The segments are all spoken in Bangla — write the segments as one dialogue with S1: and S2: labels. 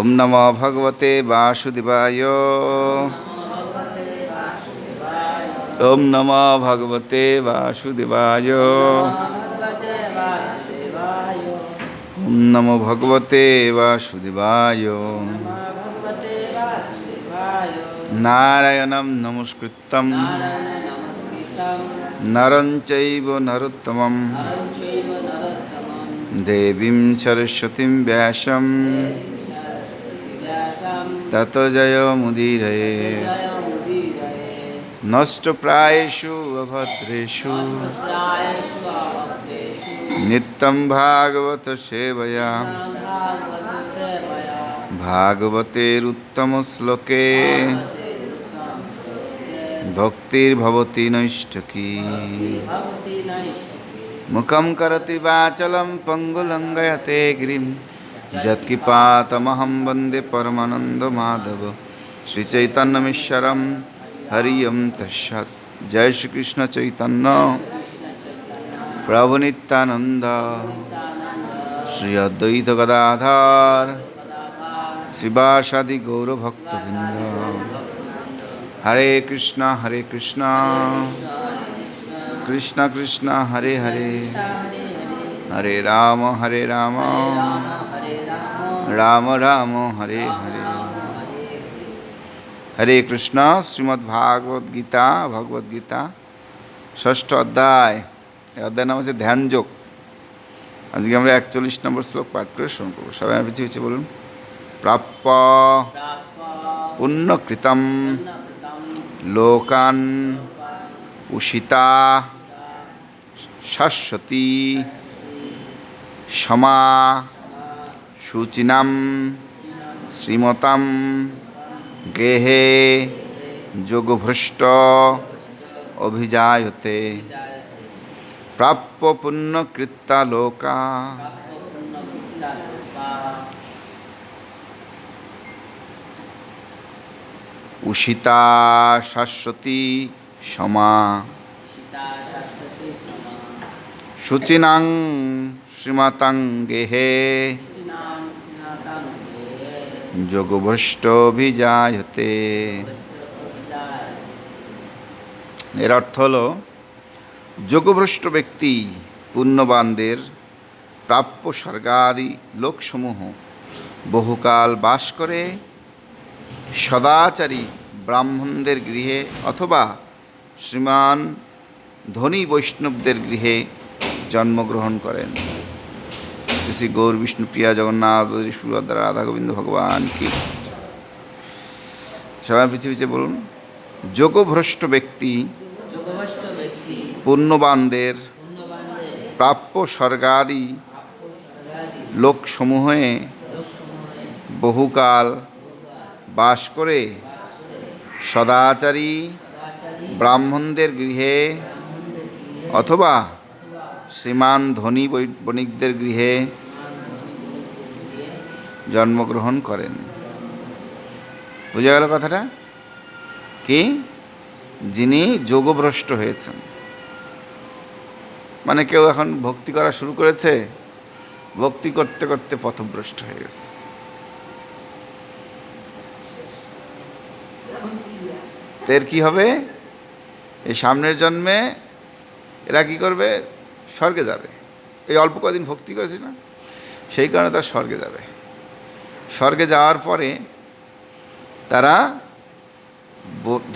S1: ওম নম ভগবতে বাসুদেবায়
S2: ওম নম ভগবতে বাসুদেবায়
S1: ওম নম ভগবতে বাসুদেবায় নারায়ণম নমস্কৃতম নরঞ্চৈব নরোত্তমম দেবীম সরস্বতীম ব্যাসম তত জয় মুদিরে নষ্ট প্রায়ষু অভদ্রেষু নিত্যম ভাগবত সেবয়া ভাগবতের উত্তম শ্লোকে ভক্তির ভবতি নৈষ্ঠকী মুখম করতি বাচলম পঙ্গুলঙ্গয়তে গিরিম जत्किपातमहं वन्दे परमानन्दमाधव श्रीचैतन्यमीश्वरं हरि ओं तस्सत् जय श्रीकृष्णचैतन्य प्रभुनित्यानन्द श्री अद्वैतगदाधार শ্রীবাসাদি গৌরভক্তবৃন্দ হরে কৃষ্ণ হরে কৃষ্ণ কৃষ্ণ কৃষ্ণ হরে হরে হরে রাম হরে রাম রাম রাম হরে হরে হরে কৃষ্ণ শ্রীমদ্ ভাগবত গীতা ভগবত গীতা ষষ্ঠ অধ্যায় অধ্যায় নাম হচ্ছে ধ্যানযোগ আজকে আমরা একচল্লিশ নম্বর শ্লোক পাঠ করে শুরু করবো সবাই আমার পিছিয়ে বলুন প্রাপ্য পুণ্যকৃতম লোকান উষিতা শাশ্বতী সমা সুচিনাম শ্রীমতাম গেহে যোগভ্রষ্ট অভিজায়তে প্রাপ্য পুণ্যকৃত্যা লোকা উষিতা শাশ্বতী সমা সুচিনাং শ্রীমাতঙ্গেহে গেহে যোগভ্রষ্টভিজায়তে এর অর্থ হল যোগভ্রষ্ট ব্যক্তি পুণ্যবানদের প্রাপ্য স্বর্গাদি লোকসমূহ বহুকাল বাস করে সদাচারী ব্রাহ্মণদের গৃহে অথবা শ্রীমান ধনী বৈষ্ণবদের গৃহে জন্মগ্রহণ করেন শ্রী গৌর বিষ্ণু প্রিয়া জগন্নাথ রাধা গোবিন্দ ভগবান কি সবাই পৃথিবীতে বলুন যোগভ্রষ্ট ব্যক্তি পুণ্যবানদের প্রাপ্য স্বর্গাদি লোকসমূহে বহুকাল বাস করে সদাচারী ব্রাহ্মণদের গৃহে অথবা শ্রীমান ধনী বণিকদের গৃহে জন্মগ্রহণ করেন বোঝা গেল কথাটা কি যিনি যোগভ্রষ্ট হয়েছেন মানে কেউ এখন ভক্তি করা শুরু করেছে ভক্তি করতে করতে পথভ্রষ্ট হয়ে গেছে এর কি হবে এই সামনের জন্মে এরা কি করবে স্বর্গে যাবে এই অল্প কদিন ভক্তি করেছে না সেই কারণে তার স্বর্গে যাবে স্বর্গে যাওয়ার পরে তারা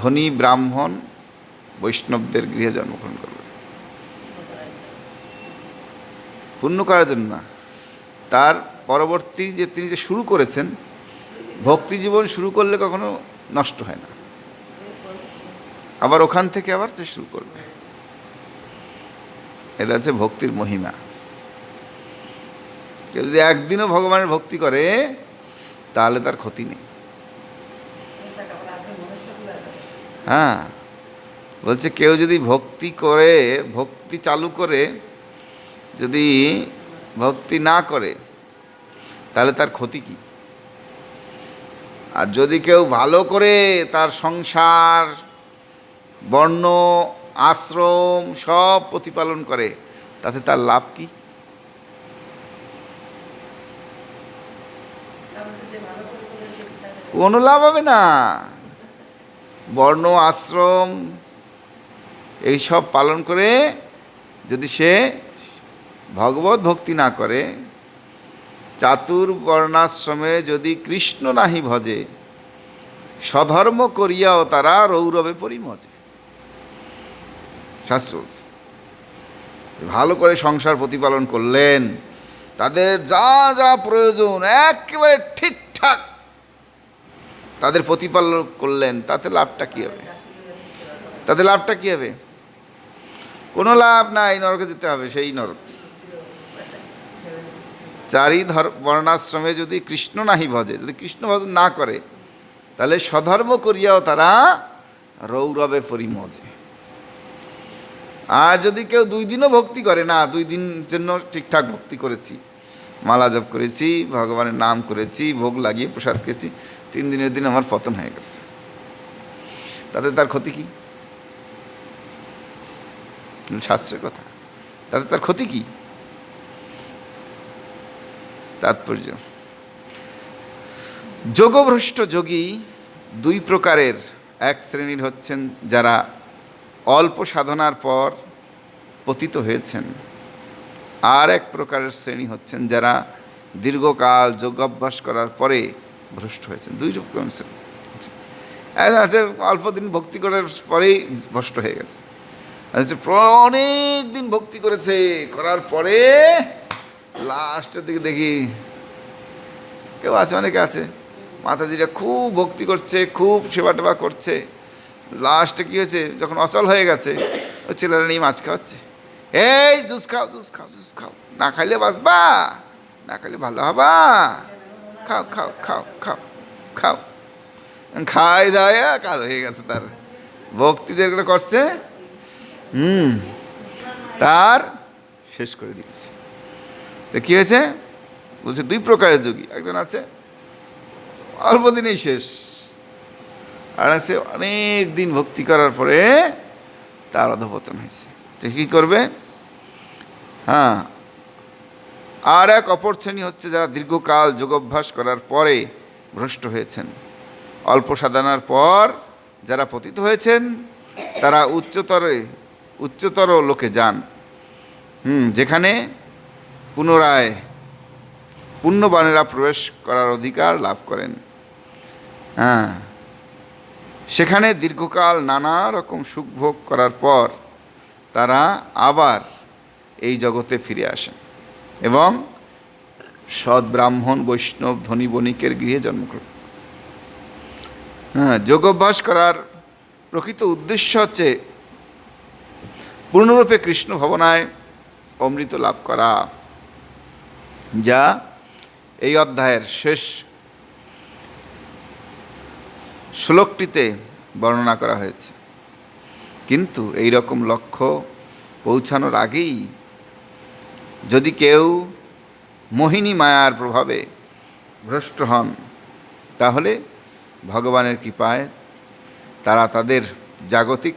S1: ধনী ব্রাহ্মণ বৈষ্ণবদের গৃহে জন্মগ্রহণ করবে পূর্ণ করার জন্য না তার পরবর্তী যে তিনি যে শুরু করেছেন ভক্তি জীবন শুরু করলে কখনো নষ্ট হয় না আবার ওখান থেকে আবার সে শুরু করবে এটা হচ্ছে ভক্তির মহিমা কেউ যদি একদিনও ভগবানের ভক্তি করে তাহলে তার ক্ষতি নেই হ্যাঁ বলছে কেউ যদি ভক্তি করে ভক্তি চালু করে যদি ভক্তি না করে তাহলে তার ক্ষতি কি আর যদি কেউ ভালো করে তার সংসার বর্ণ আশ্রম সব প্রতিপালন করে তাতে তার লাভ কি কোনো লাভ হবে না বর্ণ আশ্রম এইসব পালন করে যদি সে ভগবত ভক্তি না করে চাতুর বর্ণাশ্রমে যদি কৃষ্ণ নাহি ভজে সধর্ম করিয়াও তারা রৌরবে পরিমজে শাস্ত্র বলছে ভালো করে সংসার প্রতিপালন করলেন তাদের যা যা প্রয়োজন একেবারে ঠিকঠাক তাদের প্রতিপালন করলেন তাতে লাভটা কী হবে তাদের লাভটা কী হবে কোনো লাভ নাই নরকে যেতে হবে সেই নরক চারি ধর বর্ণাশ্রমে যদি কৃষ্ণ নাহি ভজে যদি কৃষ্ণ ভজন না করে তাহলে সধর্ম করিয়াও তারা রৌরবে পরিমজে আর যদি কেউ দুই দিনও ভক্তি করে না দুই দিন জন্য ঠিকঠাক ভক্তি করেছি মালা জপ করেছি ভগবানের নাম করেছি ভোগ লাগিয়ে প্রসাদ খেয়েছি তিন দিনের দিন আমার পতন হয়ে গেছে তাতে তার ক্ষতি কি শাস্ত্রের কথা তাতে তার ক্ষতি কি তাৎপর্য যোগভ্রষ্ট যোগী দুই প্রকারের এক শ্রেণীর হচ্ছেন যারা অল্প সাধনার পর পতিত হয়েছেন আর এক প্রকারের শ্রেণী হচ্ছেন যারা দীর্ঘকাল যোগাভ্যাস করার পরে ভ্রষ্ট হয়েছেন দুই রকম শ্রেণী আছে অল্প দিন ভক্তি করার পরেই ভ্রষ্ট হয়ে গেছে আচ্ছা অনেক দিন ভক্তি করেছে করার পরে লাস্টের দিকে দেখি কেউ আছে অনেকে আছে মাতাজিরা খুব ভক্তি করছে খুব সেবা টেবা করছে লাস্টে কী হয়েছে যখন অচল হয়ে গেছে ওই ছেলেরা নিয়ে মাছ খাওয়াচ্ছে এই জুস খাও জুস খাও জুস খাও না খাইলে বাঁচবা না খাইলে ভালো হবা খাও খাও খাও খাও খাও খাই দাওয়া কাজ হয়ে গেছে তার ভক্তি যেগুলো করছে হুম তার শেষ করে দিয়েছে তো কী হয়েছে বলছে দুই প্রকারের যোগী একজন আছে অল্প দিনেই শেষ সে অনেক দিন ভক্তি করার পরে তার অধপতন হয়েছে সে কী করবে হ্যাঁ আর এক অপর শ্রেণী হচ্ছে যারা দীর্ঘকাল যোগাভ্যাস করার পরে ভ্রষ্ট হয়েছেন অল্প সাধনার পর যারা পতিত হয়েছেন তারা উচ্চতরে উচ্চতর লোকে যান হুম যেখানে পুনরায় পুণ্যবানেরা প্রবেশ করার অধিকার লাভ করেন হ্যাঁ সেখানে দীর্ঘকাল নানা রকম সুখভোগ করার পর তারা আবার এই জগতে ফিরে আসেন এবং সৎ ব্রাহ্মণ বৈষ্ণব ধনী বণিকের গৃহে জন্মগ্রহণ হ্যাঁ যোগাভ্যাস করার প্রকৃত উদ্দেশ্য হচ্ছে পূর্ণরূপে কৃষ্ণ ভবনায় অমৃত লাভ করা যা এই অধ্যায়ের শেষ শ্লোকটিতে বর্ণনা করা হয়েছে কিন্তু এই রকম লক্ষ্য পৌঁছানোর আগেই যদি কেউ মোহিনী মায়ার প্রভাবে ভ্রষ্ট হন তাহলে ভগবানের কৃপায় তারা তাদের জাগতিক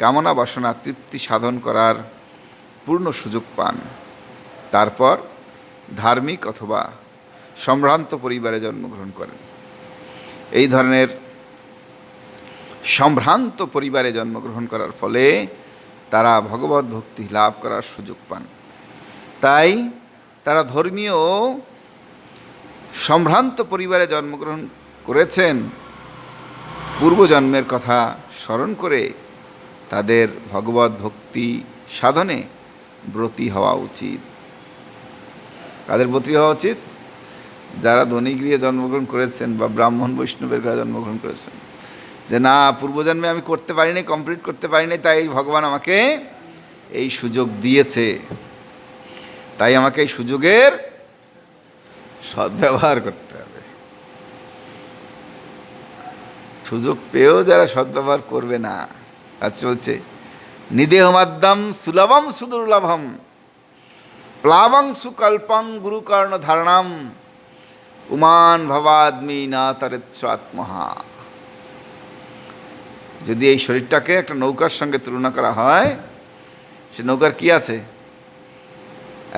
S1: কামনা বাসনা তৃপ্তি সাধন করার পূর্ণ সুযোগ পান তারপর ধার্মিক অথবা সম্ভ্রান্ত পরিবারে জন্মগ্রহণ করেন এই ধরনের সম্ভ্রান্ত পরিবারে জন্মগ্রহণ করার ফলে তারা ভগবত ভক্তি লাভ করার সুযোগ পান তাই তারা ধর্মীয় সম্ভ্রান্ত পরিবারে জন্মগ্রহণ করেছেন পূর্বজন্মের কথা স্মরণ করে তাদের ভগবত ভক্তি সাধনে ব্রতী হওয়া উচিত কাদের ব্রতী হওয়া উচিত যারা ধনী গৃহে জন্মগ্রহণ করেছেন বা ব্রাহ্মণ বৈষ্ণবের গৃহে জন্মগ্রহণ করেছেন যে না পূর্বজন্মে আমি করতে পারিনি কমপ্লিট করতে পারিনি তাই ভগবান আমাকে এই সুযোগ দিয়েছে তাই আমাকে এই সুযোগের সদ্ব্যবহার করতে হবে সুযোগ পেয়েও যারা সদ্ব্যবহার করবে না আচ্ছা চলছে নিদেহ মাধ্যম সুলভম সুদুর্লভম প্লাবং সুকল্পং গুরুকর্ণ ধারণাম উমান ভবাদমি না তার আত্মহা যদি এই শরীরটাকে একটা নৌকার সঙ্গে তুলনা করা হয় সে নৌকার কি আছে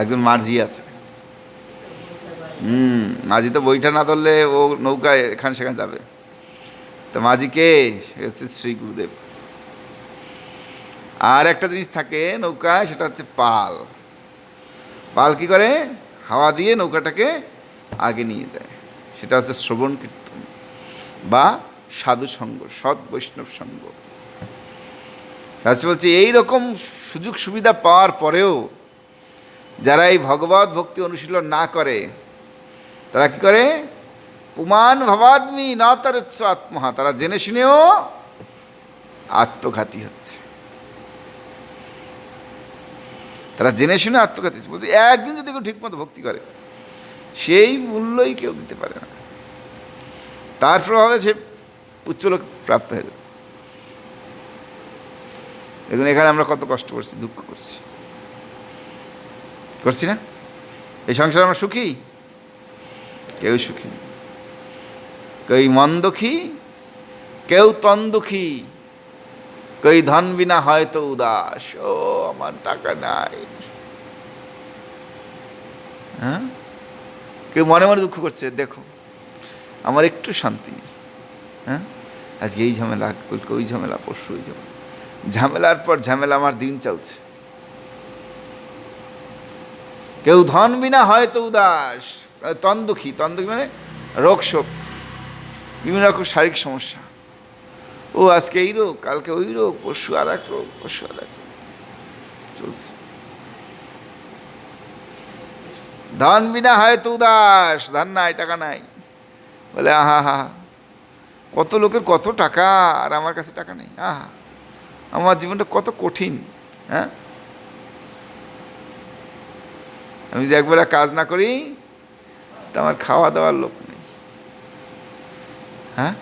S1: একজন মার্জি আছে হুম মাঝি তো বইটা না ধরলে ও নৌকায় এখান সেখানে যাবে তো মাঝি কে হচ্ছে শ্রী গুরুদেব আর একটা জিনিস থাকে নৌকায় সেটা হচ্ছে পাল পাল কি করে হাওয়া দিয়ে নৌকাটাকে আগে নিয়ে দেয় সেটা হচ্ছে শ্রবণ কীর্তন বা সাধু সঙ্গ সৎ বৈষ্ণব সঙ্গ কাছে বলছে এইরকম সুযোগ সুবিধা পাওয়ার পরেও যারা এই ভগবত ভক্তি অনুশীলন না করে তারা কি করে পুমান ভবাদমি না তার আত্মহা তারা জেনে শুনেও আত্মঘাতী হচ্ছে তারা জেনে শুনে আত্মঘাতী বলছে একদিন যদি কেউ ঠিকমতো ভক্তি করে সেই মূল্যই কেউ দিতে পারে না তার প্রভাবে সে উচ্চলোক প্রাপ্ত হয়ে যাবে দেখুন এখানে আমরা কত কষ্ট করছি দুঃখ করছি করছি না এই সংসারে আমরা সুখী কেউ সুখী কেউ মন দুঃখী কেউ তন দুঃখী কেউ ধন বিনা হয়তো উদাস ও আমার টাকা নাই হ্যাঁ কেউ মনে মনে দুঃখ করছে দেখো আমার একটু শান্তি নেই হ্যাঁ আজকে এই ঝামেলা কালকে ওই ঝামেলা পরশু ওই ঝামেলা ঝামেলার পর ঝামেলা আমার দিন চলছে কেউ ধন বিনা হয় তো উদাস তন্দুখী তন্দুখী মানে রোগ শোক বিভিন্ন রকম শারীরিক সমস্যা ও আজকে এই রোগ কালকে ওই রোগ পরশু আর এক রোগ পরশু আর এক চলছে ধন বিনা হয় তো উদাস ধন নাই টাকা নাই বলে আহা হা হা কত লোকের কত টাকা আর আমার কাছে টাকা নেই আহা আমার জীবনটা কত কঠিন হ্যাঁ আমি যদি একবেলা কাজ না করি তা আমার খাওয়া দাওয়ার লোক নেই হ্যাঁ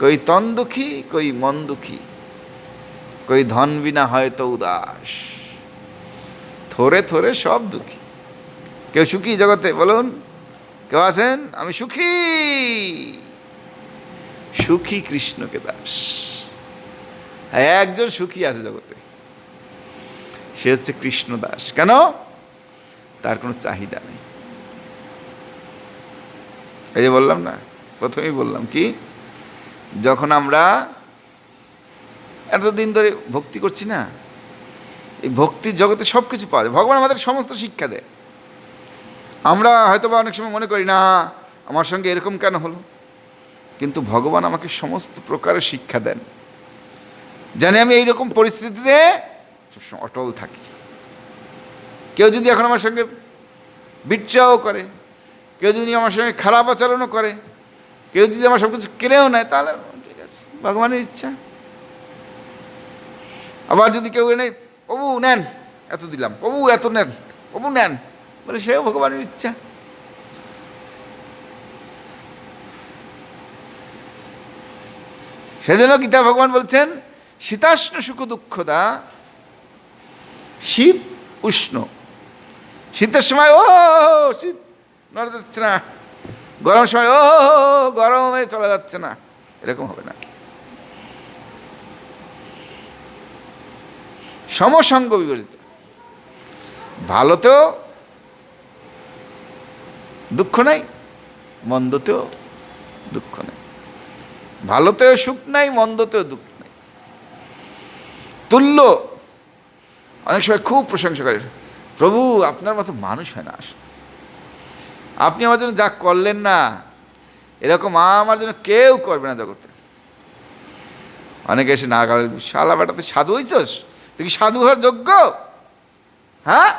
S1: কই তন দুঃখী কই মন দুঃখী কই ধন বিনা হয়তো উদাস থরে থরে সব দুঃখী কেউ সুখী জগতে বলুন কেউ আছেন আমি সুখী সুখী কৃষ্ণকে দাস একজন সুখী আছে জগতে সে হচ্ছে কৃষ্ণ দাস কেন তার কোনো চাহিদা নেই এই যে বললাম না প্রথমেই বললাম কি যখন আমরা এতদিন ধরে ভক্তি করছি না এই ভক্তির জগতে সব কিছু পাওয়া যায় ভগবান আমাদের সমস্ত শিক্ষা দেয় আমরা হয়তো বা অনেক সময় মনে করি না আমার সঙ্গে এরকম কেন হলো কিন্তু ভগবান আমাকে সমস্ত প্রকারের শিক্ষা দেন জানি আমি এইরকম পরিস্থিতিতে সবসময় অটল থাকি কেউ যদি এখন আমার সঙ্গে বিটচাও করে কেউ যদি আমার সঙ্গে খারাপ আচরণও করে কেউ যদি আমার সব কিছু কেনেও নেয় তাহলে ঠিক আছে ভগবানের ইচ্ছা আবার যদি কেউ এনে প্রভু নেন এত দিলাম প্রভু এত নেন প্রভু নেন বলে সেও ভগবানের ইচ্ছা সেজন্য গীতা ভগবান বলছেন শীতাষ্ণ সুখ দুঃখদা শীত উষ্ণ শীতের সময় ও শীত নড়া যাচ্ছে না গরম সময় ও গরমে চলে যাচ্ছে না এরকম হবে না সমসঙ্গ বিপরীত তো দুঃখ নাই মন্দতেও দুঃখ নাই ভালোতেও সুখ নাই মন্দতেও দুঃখ নাই তুল্য অনেক সময় খুব প্রশংসা করে প্রভু আপনার মতো মানুষ হয় না আসলে আপনি আমার জন্য যা করলেন না এরকম আমার জন্য কেউ করবে না জগতে অনেকে এসে না গালে শালা বেটা তুই সাধু হইছস তুই কি সাধু হওয়ার যোগ্য হ্যাঁ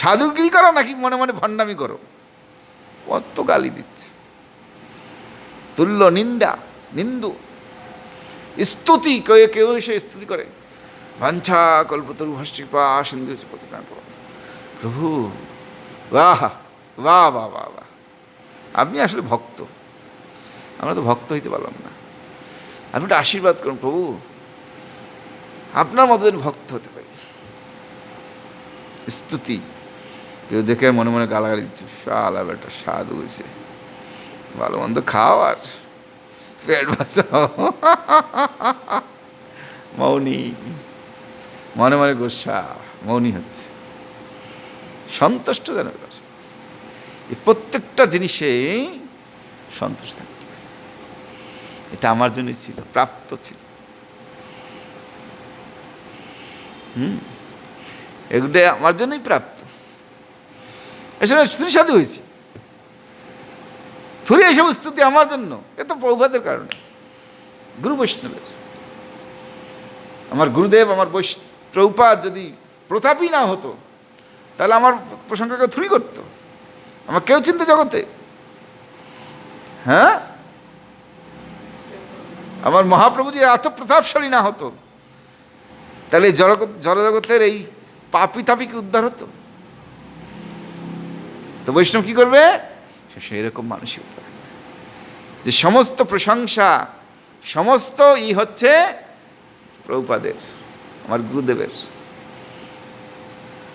S1: সাধুগিরি করো নাকি মনে মনে ভণ্ডামি করো কত গালি দিচ্ছে তুল্য নিন্দা নিন্দু স্তুতি কেউ কেউ এসে স্তুতি করে ভাঞ্ছা কল্পতরু ভাষ্যপা সিন্ধু প্রভু বাহ বাহ বাহ বাহ বাহ আপনি আসলে ভক্ত আমরা তো ভক্ত হইতে পারলাম না আপনি একটা আশীর্বাদ করুন প্রভু আপনার মতো ভক্ত হতে পারি স্তুতি কেউ দেখে মনে মনে গালাগালি দিচ্ছে শালা বেটা স্বাদ হয়েছে ভালো মন্দ খাও আর পেট বাঁচাও মৌনি মনে মনে গোসা মৌনি হচ্ছে সন্তুষ্ট যেন এই প্রত্যেকটা জিনিসে সন্তোষ থাকতে এটা আমার জন্যই ছিল প্রাপ্ত ছিল হুম এগুলো আমার জন্যই প্রাপ্ত এসে তুমি সাধু হয়েছি থুরি এসব স্তুতি আমার জন্য এ তো প্রভাতের কারণে গুরু বৈষ্ণবের আমার গুরুদেব আমার বৈষ প্রভুপাত যদি প্রতাপই না হতো তাহলে আমার প্রশংসাকে থুরি করতো আমার কেউ চিনতে জগতে হ্যাঁ আমার মহাপ্রভু যে এত প্রতাপশালী না হতো তাহলে জড় জড়জগতের এই পাপি তাপিকে উদ্ধার হতো তো বৈষ্ণব কী করবে সে সেই রকম মানসিক যে সমস্ত প্রশংসা সমস্ত ই হচ্ছে প্রৌপাদের আমার গুরুদেবের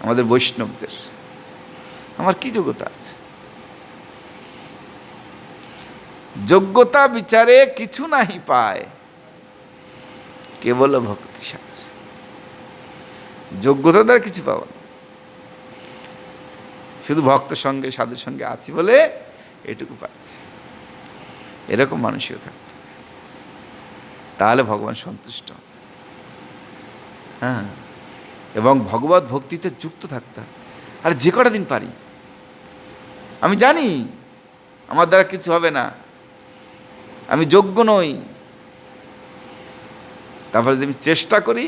S1: আমাদের বৈষ্ণবদের আমার কি যোগ্যতা আছে যোগ্যতা বিচারে কিছু নাহি পায় কেবল ভক্তি সার যোগ্যতা দ্বারা কিছু পাওয়া শুধু ভক্ত সঙ্গে সাধুর সঙ্গে আছি বলে এটুকু পাচ্ছি এরকম মানুষই থাকতো তাহলে ভগবান সন্তুষ্ট হ্যাঁ এবং ভগবত ভক্তিতে যুক্ত থাকতে আর যে কটা দিন পারি আমি জানি আমার দ্বারা কিছু হবে না আমি যোগ্য নই তারপরে যদি আমি চেষ্টা করি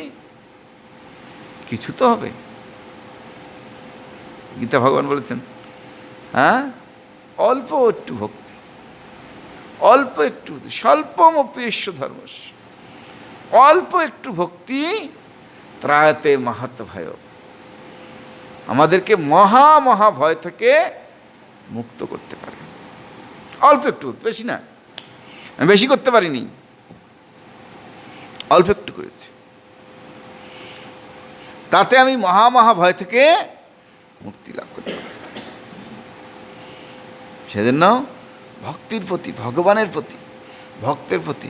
S1: কিছু তো হবে গীতা ভগবান বলেছেন হ্যাঁ অল্প একটু ভক্তি অল্প একটু স্বল্পমপেশ্য ধর্ম অল্প একটু ভক্তি ত্রায়তে মাহাত ভয় আমাদেরকে মহা মহা ভয় থেকে মুক্ত করতে পারে অল্প একটু বেশি না আমি বেশি করতে পারিনি অল্প একটু করেছি তাতে আমি মহা মহা ভয় থেকে মুক্তি লাভ করতে পারবে সেজন্য ভক্তির প্রতি ভগবানের প্রতি ভক্তের প্রতি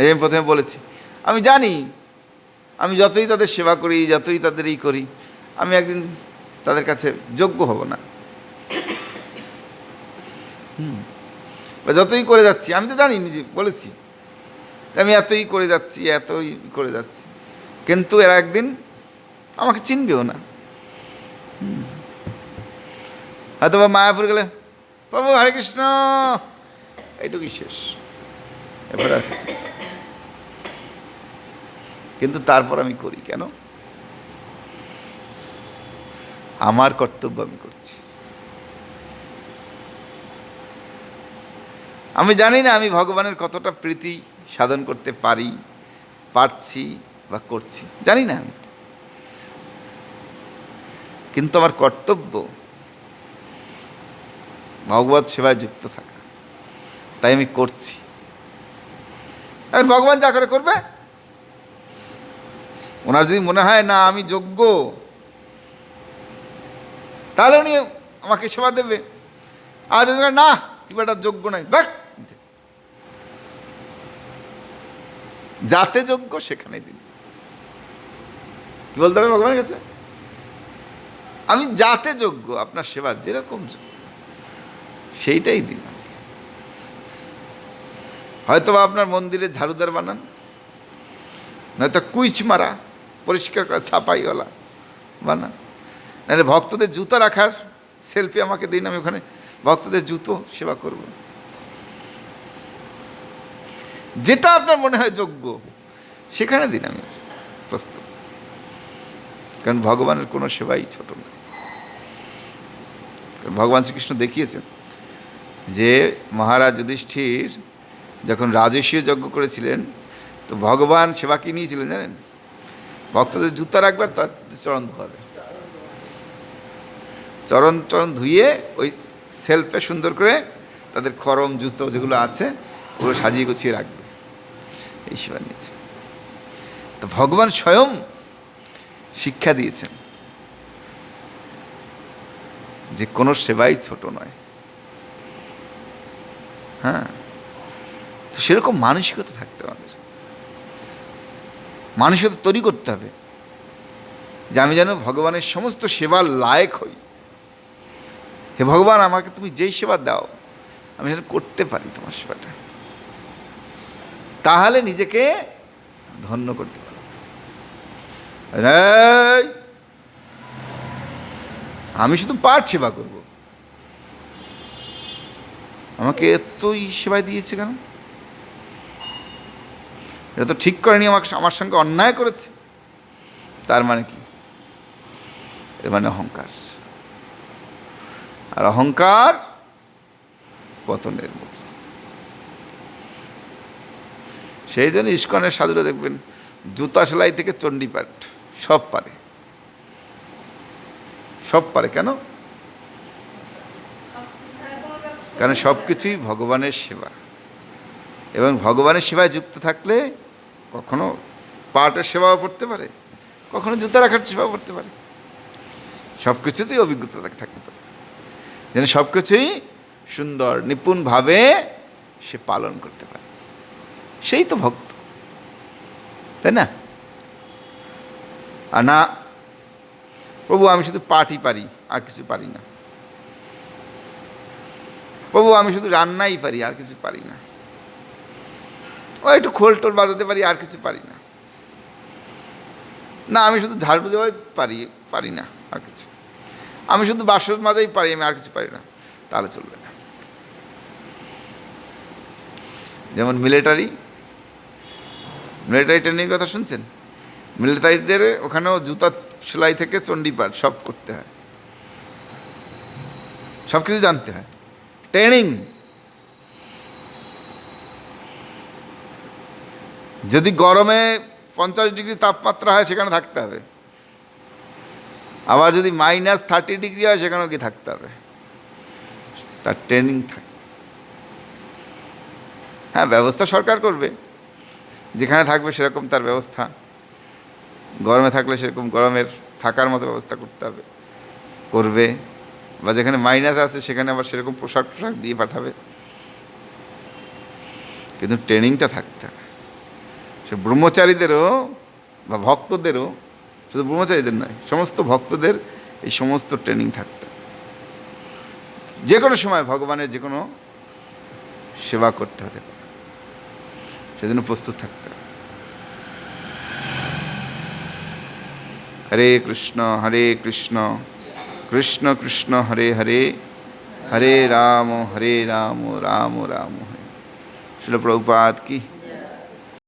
S1: এই আমি প্রথমে বলেছি আমি জানি আমি যতই তাদের সেবা করি যতই তাদের ই করি আমি একদিন তাদের কাছে যোগ্য হব না হুম বা যতই করে যাচ্ছি আমি তো জানি নিজে বলেছি আমি এতই করে যাচ্ছি এতই করে যাচ্ছি কিন্তু এরা একদিন আমাকে চিনবেও না হয়তো বা মায়াপুর গেলে প্রভু হরে কৃষ্ণ এইটুকুই শেষ এবার আর কিছু কিন্তু তারপর আমি করি কেন আমার কর্তব্য আমি করছি আমি জানি না আমি ভগবানের কতটা প্রীতি সাধন করতে পারি পারছি বা করছি জানি না আমি কিন্তু আমার কর্তব্য ভগবত সেবায় যুক্ত থাকা তাই আমি করছি এখন ভগবান যা করে করবে ওনার যদি মনে হয় না আমি যোগ্য তাহলে উনি আমাকে সেবা দেবে আর যদি না তুমি এটা যোগ্য নয় ব্যাক যাতে যোগ্য সেখানে দিন কী বলতে হবে ভগবানের কাছে আমি যাতে যোগ্য আপনার সেবার যেরকম যোগ্য সেইটাই দিন হয়তো আপনার মন্দিরে ঝাড়ুদার বানান নয়তো কুইচ মারা পরিষ্কার করা ছাপাইওয়ালা বানান নাহলে ভক্তদের জুতো রাখার সেলফি আমাকে দিন আমি ওখানে ভক্তদের জুতো সেবা করব যেটা আপনার মনে হয় যোগ্য সেখানে দিন আমি প্রস্তুত কারণ ভগবানের কোনো সেবাই ছোট নয় কারণ ভগবান শ্রীকৃষ্ণ দেখিয়েছেন যে মহারাজ যুধিষ্ঠির যখন রাজস্বীয় যজ্ঞ করেছিলেন তো ভগবান সেবা কি নিয়েছিলেন জানেন ভক্তদের জুতা রাখবার তার চরণ ধোয়াবে চরণ চরণ ধুয়ে ওই সেলফে সুন্দর করে তাদের খরম জুতো যেগুলো আছে ওগুলো সাজিয়ে গুছিয়ে রাখবে এই সেবা নিয়েছে তো ভগবান স্বয়ং শিক্ষা দিয়েছেন যে কোনো সেবাই ছোট নয় হ্যাঁ তো সেরকম মানসিকতা থাকতে হবে মানসিকতা তৈরি করতে হবে যে আমি যেন ভগবানের সমস্ত সেবার লায়ক হই হে ভগবান আমাকে তুমি যেই সেবা দাও আমি যেন করতে পারি তোমার সেবাটা তাহলে নিজেকে ধন্য করতে আমি শুধু পাঠ সেবা করব আমাকে এতই সেবায় দিয়েছে কেন এটা তো ঠিক করেনি আমাকে আমার সঙ্গে অন্যায় করেছে তার মানে কি এর মানে অহংকার আর অহংকার পতনের মূল সেই জন্য ইস্কনের সাধুরা দেখবেন জুতা সেলাই থেকে চণ্ডীপাঠ সব পারে সব পারে কেন কারণ সব কিছুই ভগবানের সেবা এবং ভগবানের সেবায় যুক্ত থাকলে কখনো পাটের সেবাও পড়তে পারে কখনো জুতা রাখার সেবাও পড়তে পারে সব কিছুতেই অভিজ্ঞতা থাকতে পারে যেন সব কিছুই সুন্দর নিপুণভাবে সে পালন করতে পারে সেই তো ভক্ত তাই না আর না প্রভু আমি শুধু পাটি পারি আর কিছু পারি না প্রভু আমি শুধু রান্নাই পারি আর কিছু পারি না ও একটু খোল টোল বাজাতে পারি আর কিছু পারি না না আমি শুধু ঝাড়ু দেওয়াই পারি পারি না আর কিছু আমি শুধু বাসন মাজাই পারি আমি আর কিছু পারি না তাহলে চলবে না যেমন মিলিটারি মিলিটারি ট্রেনিং কথা শুনছেন মিলিটারিদের ওখানেও জুতা সেলাই থেকে চণ্ডীপাঠ সব করতে হয় সব কিছু জানতে হয় ট্রেনিং যদি গরমে পঞ্চাশ ডিগ্রি তাপমাত্রা হয় সেখানে থাকতে হবে আবার যদি মাইনাস থার্টি ডিগ্রি হয় সেখানেও কি থাকতে হবে তার ট্রেনিং থাকে হ্যাঁ ব্যবস্থা সরকার করবে যেখানে থাকবে সেরকম তার ব্যবস্থা গরমে থাকলে সেরকম গরমের থাকার মতো ব্যবস্থা করতে হবে করবে বা যেখানে মাইনাস আছে সেখানে আবার সেরকম পোশাক টোশাক দিয়ে পাঠাবে কিন্তু ট্রেনিংটা থাকতে হবে সে ব্রহ্মচারীদেরও বা ভক্তদেরও শুধু ব্রহ্মচারীদের নয় সমস্ত ভক্তদের এই সমস্ত ট্রেনিং থাকতে যে কোনো সময় ভগবানের যে কোনো সেবা করতে হতে পারে সেজন্য প্রস্তুত থাকতে हरे कृष्ण हरे कृष्ण कृष्ण कृष्ण हरे हरे हरे राम हरे राम राम राम हरे शिल प्रभुपाद की